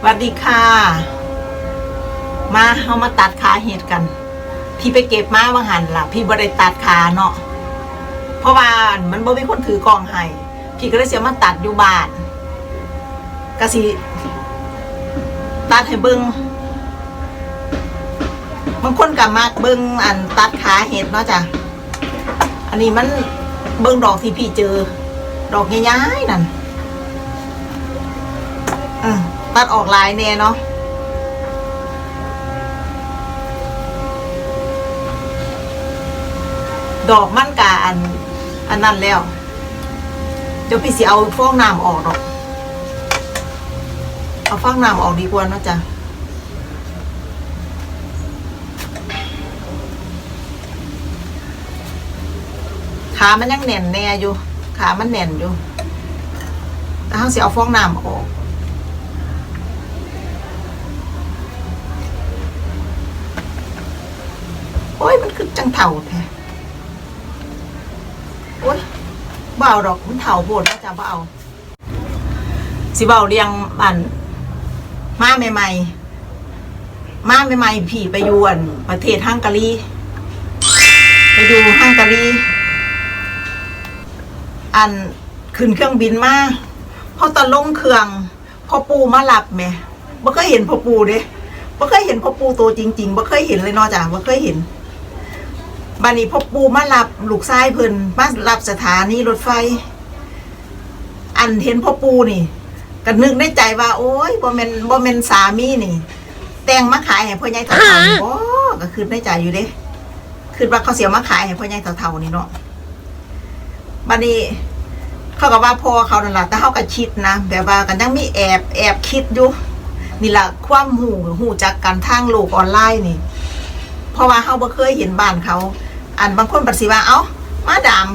สวัสดีค่ะ มาเอามาตัดขาเห็ดกัน พี่ไปเก็บมาว่าหันล่ะ พี่บ่ได้ตัดขาเนาะเพราะว่ามันบ่มีคนถือกองให้พี่ก็เลยเสียมาตัดอยู่บ้านก็สิตัดให้เบิงบางคนก็มักเบิงอันตัดขาเห็ดเนาะจ้ะอันนี้มันเบิงดอกที่พี่เจอ ดอกใหญ่ๆนั่น ตัดออกลายแน่เนาะดอกมันกาอัน อันนั้นแล้ว เดี๋ยวพี่สิเอาฟองน้ำออกดอก เอาฟองน้ำออกดีกว่านะจ๊ะขามันยังแน่นแน่อยู่ ขามันแน่นอยู่แต่เขาสิเอาฟองน้ำออก โอ้ย มันคือ จังเถ่าแท้โอ้ยเบเอาดอกมันเถ่าโบดนะจ๊ะเบาสิเบาเรียงอัน มาใหม่ๆ มาใหม่ๆผีไปยวนประเทศฮังการีไปอยู่ฮังการีอันขึ้นเครื่องบินมาพอตอนลงเครื่องพอปูมาหลับแม่บ่เคยเห็นพอปูเด้บ่เคยเห็นพอปูตัวจริงๆบ่เคยเห็นเลยเนาะจ้ะบ่เคยเห็น บันนี้พอปูมารับลูกชายเพิ่นมารับสถานีรถไฟ อันเห็นพ่อปูนี่ก็นึกในใจว่า โอ้ยบ่แม่นบ่แม่นสามีนี่ แต่งมาขายให้พ่อใหญ่เฒ่าๆนี่บ่ก็คือในใจอยู่เด้คือว่าเขาเสียมาขายให้พ่อใหญ่เฒ่าๆนี่เนาะบัดนี้เขาก็ว่าพ่อเขานั่นล่ะแต่เขาก็คิดนะแบบว่ากันยังมีแอบแอบคิดอยู่นี่ล่ะความหูหูจักกันทางโลกออนไลน์นี่ เพราะว่าเขาบ่เคยเห็นบ้านเขา อันบางคนปฏิว่าเอ้ามาดาม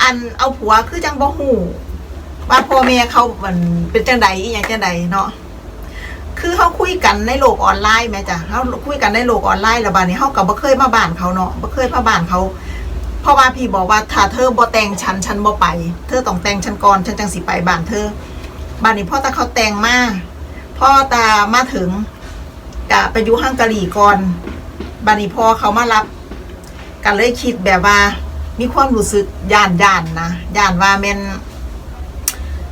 อันเอาผัวคือจังบ่หูว่าพ่อแม่เขามันเป็นจังใดอีหยังจังใดเนาะคือเขาคุยกันในโลกออนไลน์แม่จ้ะเขาคุยกันในโลกออนไลน์แล้วบาดนี้เขาก็บ่เคยมาบ้านเขาเนาะบ่เคยมาบ้านเขาเพราะว่าพี่บอกว่าถ้าเธอบ่แต่งฉันฉันบ่ไป เธอต้องแต่งฉันก่อนฉันจังสิไปบ้านเธอบ้านนี้พ่อตาเขาแต่งมาพ่อตามาถึงกะไปอยู่ฮังการีก่อนบานนี้พ่อเขามารับ กันเลยคิดแบบว่า มีความรู้สึกย่านย่านนะย่านว่าแม่น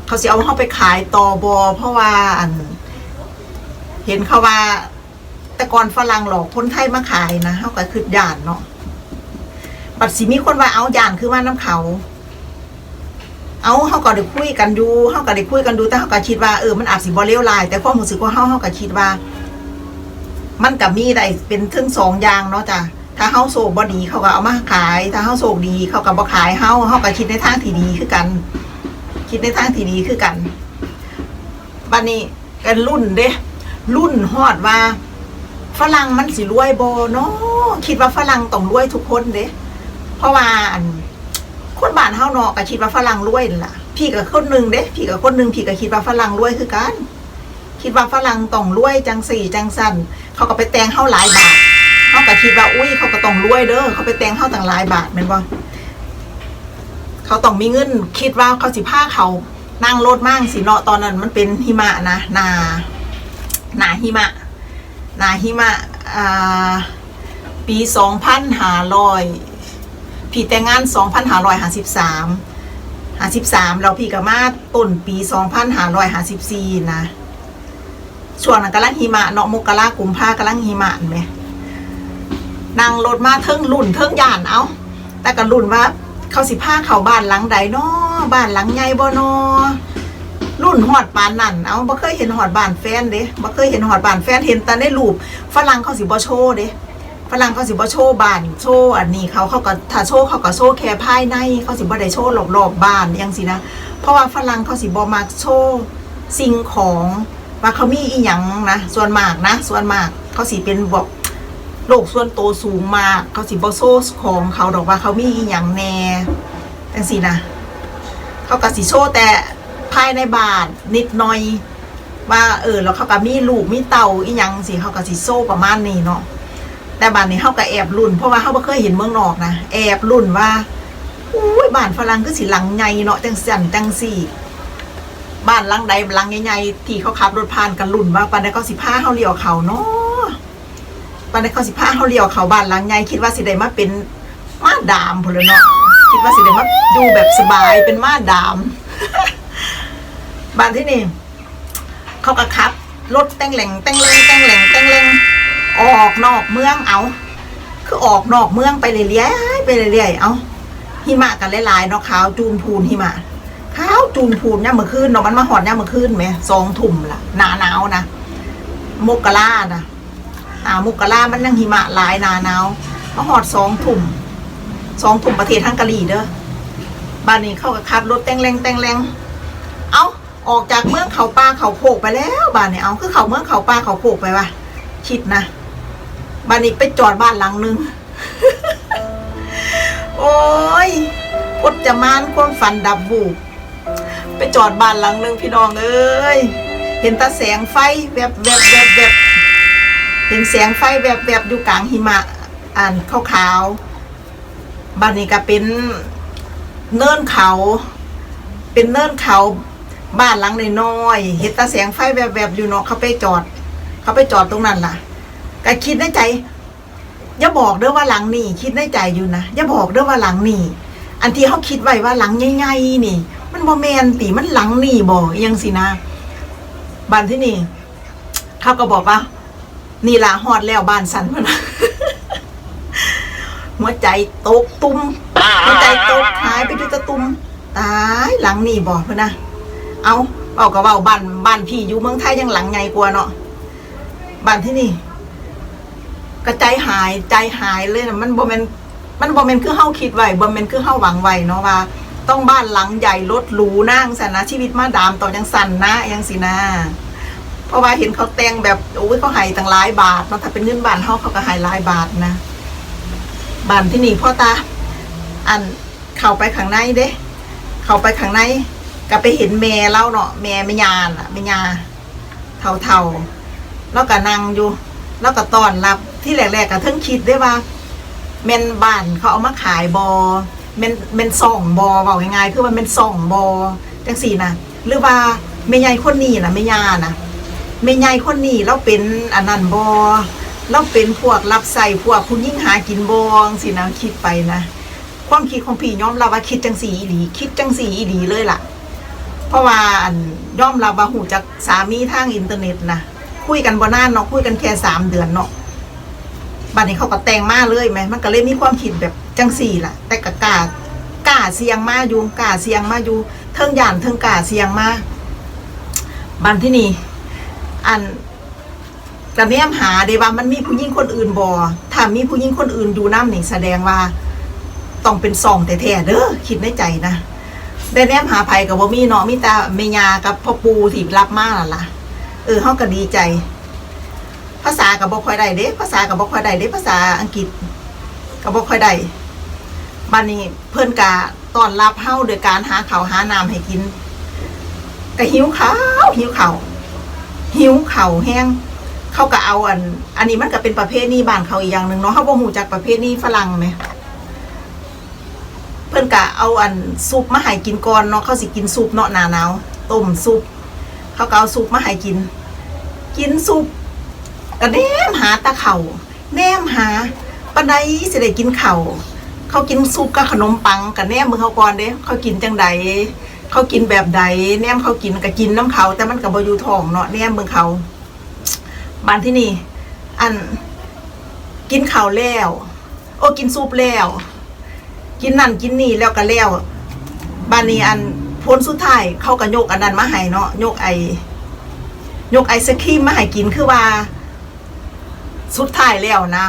เขาสิเอาเข้าไปขายต่อบอเพราะว่าอัน เห็นเขาว่า แต่ก่อนฝรั่งหลอกคนไทยมาขายนะเขาก็คือย่านเนาะบัดสิมีคนว่าเอาย่านคือว่าน้ำเขาเอาเขาก็ได้คุยกันอยู่เขาก็ได้คุยกันดู แต่เขาก็คิดว่าเออมันอาจสิบ่เลวร้าย แต่ความรู้สึกว่าเขาเขาก็คิดว่า มันกับมีได้เป็นถึงสองอย่างเนาะจ้ะ ถ้าเฮาโศกบ่ดีเขาก็เอามาขาย ถ้าเฮาโศกดีเขาก็บ่ขายเฮาเฮาก็คิดในทางที่ดีคือกัน คิดในทางที่ดีคือกันบัดนี้กันรุ่นเด้รุ่นฮอดว่า ฝรั่งมันสิรวยบ่เนาะคิดว่าฝรั่งต้องรวยทุกคนเด้เพราะว่าอันคนบ้านเฮาเนาะก็คิดว่าฝรั่งรวยล่ะ พี่ก็คนหนึงเด้พี่ก็คนหนึงพี่ก็คิดว่าฝรั่งรวยคือกัน คิดว่าฝรั่งต้องรวยจังสี่จังสันเขาก็ไปแต่งเฮาหลายบาท เขาก็คิดว่า อุ้ยเขาก็ต้องรวยเด้อเขาไปแต่งเฮาต่างหลายบาทแม่นบ่เขาต้องมีเงินคิดว่าเขาสิพาเขานั่งรถมั่งสิเนาะตอนนั้นมันเป็นหิมะนะนาหนาหิมะหนาหิมะอ่าปีสองพันห้าร้อยพี่แต่งงานสองพันห้าร้อยห้าสิบสามห้าสิบสามเราพี่ก็มาต้นปีสองพันห้าร้อยห้าสิบสี่นะช่วงนั้นกำลังหิมะเนาะมกรากุมภากำลังหิมะเห็นไหม นั่งรถมาเทิงรุ่นเทิงย่านเอาแต่ก็รุ่นว่าเขาสิพาเขาบ้านหลังใดเนาะบ้านหลังใหญ่บ่เนาะรุ่นหอดปานนั่นเอาบ่เคยเห็นหอดบ้านแฟนเด้บ่เคยเห็นหอดบ้านแฟนเห็นแต่ในรูปฝรั่งเขาสิบ่โชว์เด้ฝรั่งเขาสิบ่โชว์บ้านโชว์อันนี้เขาเขาก็ถ้าโชว์เขาก็โชว์แค่ภายในเขาสิบ่ได้โชว์รอบๆบ้านจังซี่นะเพราะว่าฝรั่งเขาสิบ่มักโชว์สิ่งของว่าเขามีอีหยังนะส่วนมากนะ ส่วนมากเขาสิเป็นแบบ โลกส่วนโตวสูงมาก เขาสิบโซ่ของเขาดอกว่าเขามีอหยังแน่จังสินะ เขาก็สิโชว์แต่ภายในบานนิดหน่อย ว่าเออแล้วเขาก็มีลูกมีเต่าอีหยังสิเขาก็สิโซ่ประมาณนี้เนาะแต่บ้านนี้เขาก็แอบรุ่น เพราะว่าเขาไม่เคยเห็นเมืองนอกนะแอบรุ่นว่าอุ้ยบ้านฝรั่งก็สิหลังไงเนาะจังสันจังสี่ บ้านหลังใดหลังใหญ่ๆที่เขาขับรถผ่านกันลุ่นว่าปันได้เขาสิพาเขาเลี้ยวเขาเนาะ ปันได้เขาสิพาเขาเลี้ยวเขาบ้านหลังใหญ่คิดว่าสิได้มาเป็นมาดามพลเนาะคิดว่าสิได้มาดูแบบสบายเป็นมาดามบ้านที่นี่เขาก็ขับรถแต่งแหล่งแต่งเลงแต่งแหล่งแต่งเลงออกนอกเมืองเอา คือออกนอกเมืองไปเรื่อยๆไปเรื่อยๆเอาหิมะกันหลายๆเนาะขาวจูนพูนหิมะขาวจูนพูนเนี่ยามมื่อคืนเนาะมันมาหอดเนี่ยามมื่อคืนไหมสองทุ่มล่ะหนาหนาวนะมกกรานะามุกรามันยังหิมะหลายหนาหนาวมาหอดสองทุ่มสองทุ่มประเทศฮังการีเด้อบ้านนี้เข้ากับขับรถแต่งแรงแต่งแรงเอาออกจากเมืองเขาป่าเขาโขกไปแล้วบ้านนี้เอาคือเขาเมืองเขาป่าเขาโขกไปวะคิดนะบ้านนี้ไปจอดบ้านหลังหนึง โอ้ยพดจะมานความฝันดับบูบไปจอดบ้านหลังหนึงพี่น้องเอ้ยเห็นตาแสงไฟแวบแวบแวบแวบ เห็นแสงไฟแวบแวบอยู่กลางหิมะอ่านขาวๆบ้านนี้ก็เป็นเนินเขา เป็นเนินเขาบ้านหลังน้อยๆเห็นตาแสงไฟแวบแวบอยู่เนาะเขาไปจอด เขาไปจอดตรงนั้นล่ะก็คิดในใจอย่าบอกเด้อว่าหลังนี่คิดในใจอยู่นะอย่าบอกเด้อว่าหลังนี่อันที่เขาคิดไว้ว่าหลังใหญ่ๆนี่ มันบ่แมนติมันหลังนี่บอิหยังสินะบ้านที่นี่เขาก็บอกว่า นี่ล่ะฮอดแล้วบ้านสันพนนะหัวใจตกตุ้มหัวใจตกหายไปอยู่แตะตุ้มตายหลังนี่บ่พนนะเอาเบาก็เบาบ้านบ้านพี่อยู่เมืองไทยยังหลังใหญ่กว่าเนาะบ้านที่นี่กระใจหายใจหายเลยนะมันบ่แมนมันบ่แมนคือเฮาคิดไว้บ่แมนคือเฮาหวังไว้เนาะว่า ต้องบ้านหลังใหญ่รถหรูนั่งสันนะชีวิตมาดามต่อยังสั่นนะยังสินะ เพราะว่าเห็นเขาแต่งแบบโอ้ยเขาให้ตั้งหลายบาทเนาะถ้าเป็นเงินบ้านเฮาเขาก็ให้หลายบาทนะบ้านที่นี่พ่อตา อันเข้าไปข้างในเด้ เข้าไปข้างในก็ไปเห็นแม่เล่าเนาะแม่แม่ยาน่ะแม่ยาเท่าๆแล้วก็นั่งอยู่ แล้วก็ตอนรับที่แรกๆก็เพิ่งคิดได้ว่าเมนบ้านเขาเอามาขายบอเมนเมนส่องบอบอกง่ายๆคือมันเป็นส่องบอจังสี่นะหรือว่าแม่ใหญ่คนนี้นะแม่ยานะ แม่ใหญ่คนนี้เราเป็นอันนั้นบอเราเป็นพวกรับใส่พวกคุณยิ่งหากินบองสินะคิดไปนะความคิดของพี่ยอมรับว่าคิดจังสีอีหลี คิดจังสีอีหลีเลยล่ะ เพราะว่าอันยอมรับว่าหูจากสามีทางอินเทอร์เน็ตนะคุยกันบ่นานเนาะคุยกันแค่สามเดือนเนาะบัดนี้เขาก็แต่งมาเลยไหมมันก็เลยมีความคิดแบบจังสี่ล่ะ แต่ก็กากล้าเสียงมาอยู่กล้าเสียงมาอยู่เทิงหยานเทิงกล้าเสียงมาบันที่นี่ อันกระเนียมหาเดว่ามันมีผู้หญิงคนอื่นบ่ถ้ามีผู้หญิงคนอื่นอยู่น้ำนี่แสดงว่า ต้องเป็นซองแท้เด้อคิดในใจนะได้แนมหาภัยกับว่ามีเนาะมีต่เมยากับพ่อปูที่รับมาล่ะล่ะ เออเฮาก็ดีใจ ภาษากับบ่ค่อยได้เด้ภาษากับบ่ค่อยได้เด้ภาษาอังกฤษกับบ่ค่อยได้บัดนี้เพิ่นกะต้อนรับเฮาโดยการหาข้าวหาน้ำให้กินก็หิวข้าวหิวข้าว หิวเข้าแห้งเขาก็เอาอัน อันนี้มันก็เป็นประเภทนี้บ้านเขาอีกอย่างหนึ่งเนาะเฮาบ่ฮู้จักประเภทนี้ฝรั่งไหมเพิ่อนกะเอาอันซุปมาให้กินก่อนเนาะเขาสิกินซุปเนาะหนาหนาวต้มซุปเขาก็เอาซุปมาให้กิน กินซุปก็แนมหาตะเข่าแนมหาปานใดสิได้กินเข่าเขากินซุปกับขนมปังกับแนมมือเขาก่อนเด้เขากินจังใด เขากินแบบใดแนมเขากินก็กินน้ำเขา แต่มันก็บ่อยู่ท้องเนาะแนมมือเขาบ้านที่นี่ อัน กินข้าวแล้ว โอ้กินซุปแล้ว กินนั่นกินนี่แล้วก็แล้วบ้านนี้อันพ้นสุดท้ายเขาก็ยกอันนั้นมาให้เนาะยกไอยกไอศครีมมาให้กินคือว่า สุดท้ายแล้วนะ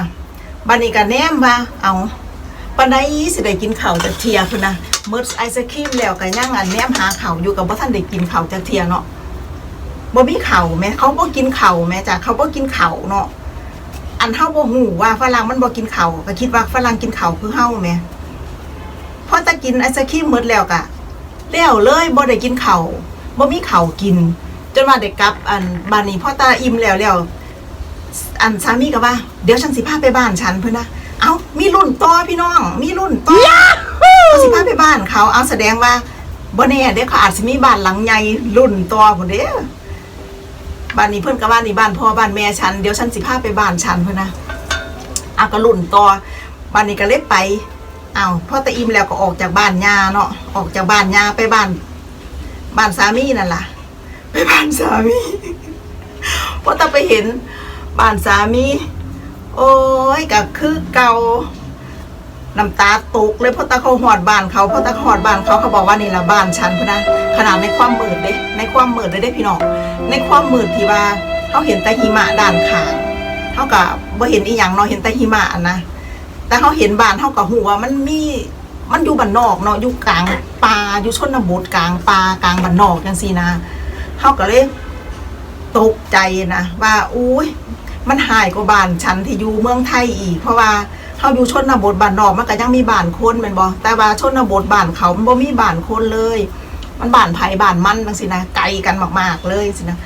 บันนี้ก็แนมว่าเอา ปันไดสิได้กินข้าวจากเทียพุ่นนะมื่อไอศครีมแล้วก็ย่างอันแนมหาข้าวอยู่กับว่าท่านได้กินข้าวจากเทียเนาะบ่มีข้าวแม่เขาบ่กินข้าวแม่จ้ะเขาบ่กินข้าวเนาะอันเฮาบ่ฮู้ว่าฝรั่งมันบ่กินข้าวก็คิดว่าฝรั่งกินข้าวคือเฮาแม่พอจะกินไอศครีมหมดแล้วก็แล้วเลยบ่ได้กินข้าวบ่มีข้าวกิน จนว่าเด็กกลับ อันบ้านนี้พ่อตาอิ่มแล้วแล้วอันสามีก็ว่า เดี๋ยวฉันสิพาไปบ้านฉันเพื่อนนะ เอามีรุ่นต่อพี่น้อง มีรุ่นต่อเขาสิพาไปบ้านเขาเอาแสดงว่าบ่แน่เด้เขาอาจสิมีบ้านหลังใหญ่รุ่นต่อพุ่นเด้บ้านนี้เพิ่นก็ว่านี่บ้านพ่อบ้านแม่ฉันเดี๋ยวฉันสิพาไปบ้านฉันเพิ่นนะเอาก็รุ่นต่อบ้านนี้ก็เลยไปอ้าวพอตะอิ่มแล้วก็ออกจากบ้านย่าเนาะออกจากบ้านย่าไปบ้าน บ้านสามีนั่นล่ะ ไปบ้านสามีพอตะไปเห็นบ้านสามี โอ้ยก็คือเก่าน้ำตาตกเลยเพราะตาเขาหอดบ้านเขาเพราะตาเขาหอดบ้านเขาเขาบอกว่านี่ละบ้านฉันพนะขนาดในความมืดเด้ในความมืดเลยเด้พี่น้องในความมืดที่ว่าเขาเห็นแต่หิมะด้านขางเขากับบ่เห็นอีหยังเนาะเห็นแต่หิมะนะแต่เขาเห็นบ้านเขากับหัวมันมีมันอยู่บ้านนอกเนาะอยู่กลางป่าอยู่ชนบทกลางป่ากลางบ้านนอกจังซี่นะเขาก็เลยตกใจนะว่าอุ้ย มันหายกว่าบ้านฉันที่อยู่เมืองไทยอีก เพราะว่าเขาอยู่ชนบทบ้านนอกมันก็ยังมีบ้านคนแม่นบ่แต่ว่าชนบทบ้านเขามันบ่มีบ้านคนเลย มันบ้านไผบ้านมันจังซี่นะไกลกันมากๆเลยสินะ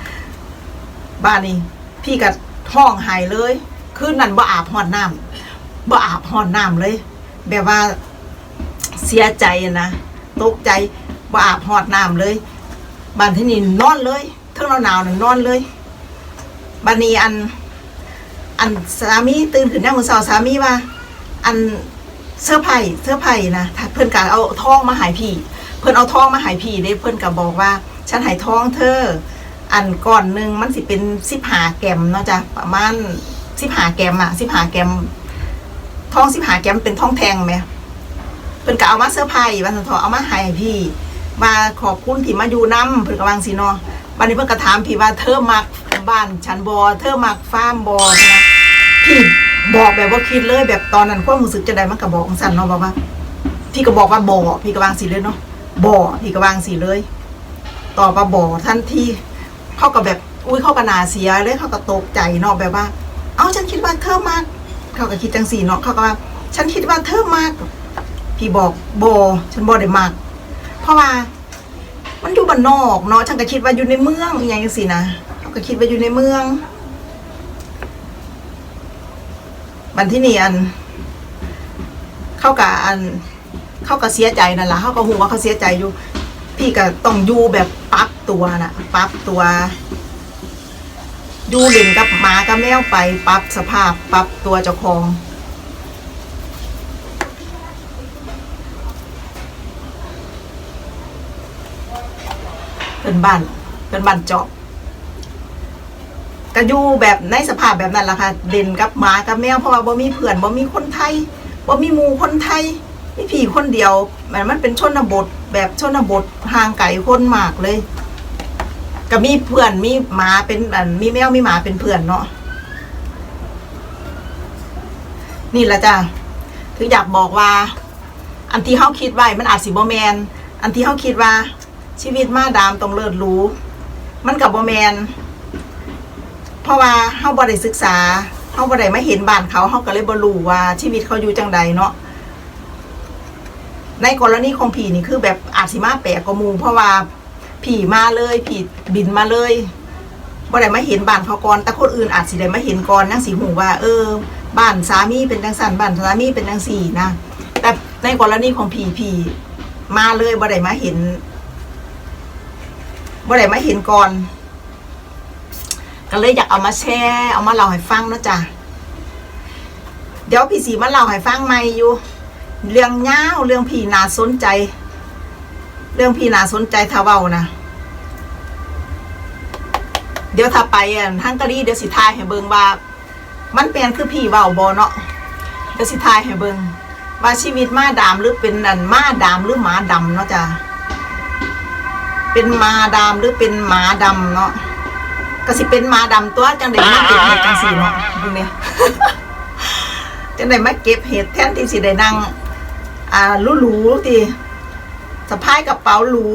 บ้านนี้พี่ก็ท้องหายเลยคืนนั้นบ่อาบฮอดน้ำบ่อาบฮอดน้ำเลย แบบว่าเสียใจนะตกใจบ่อาบฮอดน้ำเลยบ้านที่นี่นอนเลยเทั้งหนาวนั่นนอนเลยบ้านนี้อัน อันสามีตื่นขึ้นนั่งมือสาสามีว่า อันเสื้อไผ่เสื้อไผ่นะเพื่อนกเอาทองมาหายพี่ เพื่อนเอาทองมาหายพี่เด้เพื่อนก็บบอกว่า ฉันหายทองเธอ อันก่อนหนึ่งมันสิเป็นสิบหาแกมเนาะจ้ะประมาณสิบหาแกมอะสิบหาแกมทองสิบหาแกมเป็นทองแทงไหมเพื่อนก็เอามาเสื้อไผ่วันสุนทรเอามาหายพี่ มาขอบคุณที่มาอยู่น้ำเพื่อนก็วางสีนาะวันนี้เพื่อนก็ถามพี่ว่าเธอมัก บ้านฉันบอเธอมักฟาร์มบอนะพี่บอกแบบว่าคิดเลยแบบตอนนั้นความรู้สึกจะได้มันก็บอกของสันเนาะบอกว่า พี่ก็บอกว่าบ่พี่ก็วางสีเลยเนาะบ่พี่ก็วางสีเลยตอบว่าบ่ทันทีเขาก็แบบอุ้ยเขาก็นาเสียเลยเขาก็ตกใจเนาะแบบว่า เอ้าฉันคิดว่าเธอมากเขาก็คิดจังสีเนาะเขาก็ว่า ฉันคิดว่าเธอมากพี่บอกบ่ฉันบ่ได้มาก เพราะว่า มันอยู่บ้านนอกเนาะฉันก็คิดว่าอยู่ในเมืองอย่างจังซี่นะ ก็คิดว่าอยู่ในเมืองมันที่นี่อัน เข้ากับอัน เข้ากับเสียใจนั่นแหละเข้าก็หูว่าเขาเสียใจอยู่ พี่ก็ต้องอยู่แบบปรับตัวน่ะปรับตัวอยู่เล่นกับหมากับแมวไปปรับสภาพปรับตัวเจ้าของเป็นบ้านเป็นบ้านเจาะ ก็อยู่แบบในสภาพแบบนั้นแหละค่ะ เด่นกับหมากับแมวเพราะว่าบ่มีเพื่อนบ่มีคนไทยบ่มีหมู่คนไทยมีพี่คนเดียวมันมันเป็นชนบทแบบชนบทห่างไกลคนมากเลย ก็มีเพื่อนมีหมาเป็นอันมีแมวมีหมาเป็นเพื่อนเนาะนี่แหละจ้ะถึงอยากบอกว่า อันที่เขาคิดไว้มันอาจสิบ่แมน อันที่เขาคิดว่า ชีวิตมาดามต้องเลิศรู้ มันกับบ่แมน เพราะว่าเฮาบ่ได้ศึกษาเฮาบ่ได้มาเห็นบ้านเขาเฮาก็เลยบ่รู้ว่าชีวิตเขาอยู่จังใดเนาะในกรณีของผีนี่คือแบบอาจสิมาแปลกกว่าหมู่เพราะว่าผีมาเลยผีบินมาเลยบ่ได้มาเห็นบ้านเขาก่อนแต่คนอื่นอาจสิได้มาเห็นก่อนจังสิหูว่า เออ บ้านสามีเป็นจังซั่นบ้านสามีเป็นจังสี่นะแต่ในกรณีของผีผีมาเลยบ่ได้มาเห็นบ่ได้มาเห็นก่อน ก็เลยอยากเอามาแชร์เอามาเล่าให้ฟังนะจ้ะเดี๋ยวพี่สีมาเล่าให้ฟังใหม่อยู่ เรื่องยาเรื่องพี่นาสนใจ เรื่องพี่นาสนใจทาเว้านะเดี๋ยวถ้าไปอะทั้งกะรีเดี๋ยวสิทายให้เบิงว่า มันเป็นคือพี่เว้าบอเนาะเดี๋ยวสิทายให้เบิงว่าชีวิตมาดามหรือเป็นนันมาดามหรือหมาดำเนาะจ้ะเป็นมาดามหรือเป็นหมาดำเนาะ ก็สิเป็นหมาดำตัวจังได้มาเก็บเห็ดจังสีเนาะดูเนี่ยจังได้มาเก็บเห็ดแทนที่สิได้นั่งอ่าหรูๆทีสะพายกระเป๋าหรู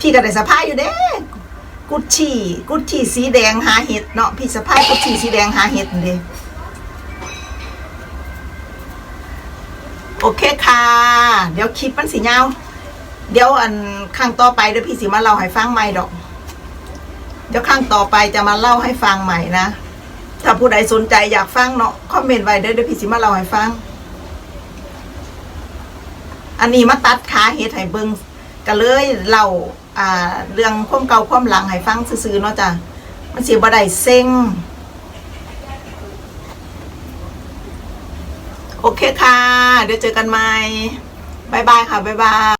พี่ก็ได้สะพายอยู่เด้กุชชี่กุชชี่สีแดงหาเห็ดเนาะพี่สะพายกุชชี่สีแดงหาเห็ดนั่นเด้โอเคค่ะ เดี๋ยวคลิปมันสิยาวเดี๋ยวอันข้างต่อไปเดี๋ยวพี่สิมาเล่าให้ฟังใหม่ดอก เดี๋ยวคงต่อไปจะมาเล่าให้ฟังใหม่นะ ถ้าผู้ใดสนใจอยากฟังเนาะคอมเมนต์ไว้เด้อเดี๋ยวพี่สิมาเล่าให้ฟัง อันนี้มาตัดขาเฮ็ดให้เบิงก็เลยเล่าอ่าเรื่องความเก่าความหลังให้ฟังซื่อๆเนาะจ้ะมันสิบ่ได้เซ็งโอเคค่ะ เดี๋ยวเจอกันใหม่บายบายค่ะบายบาย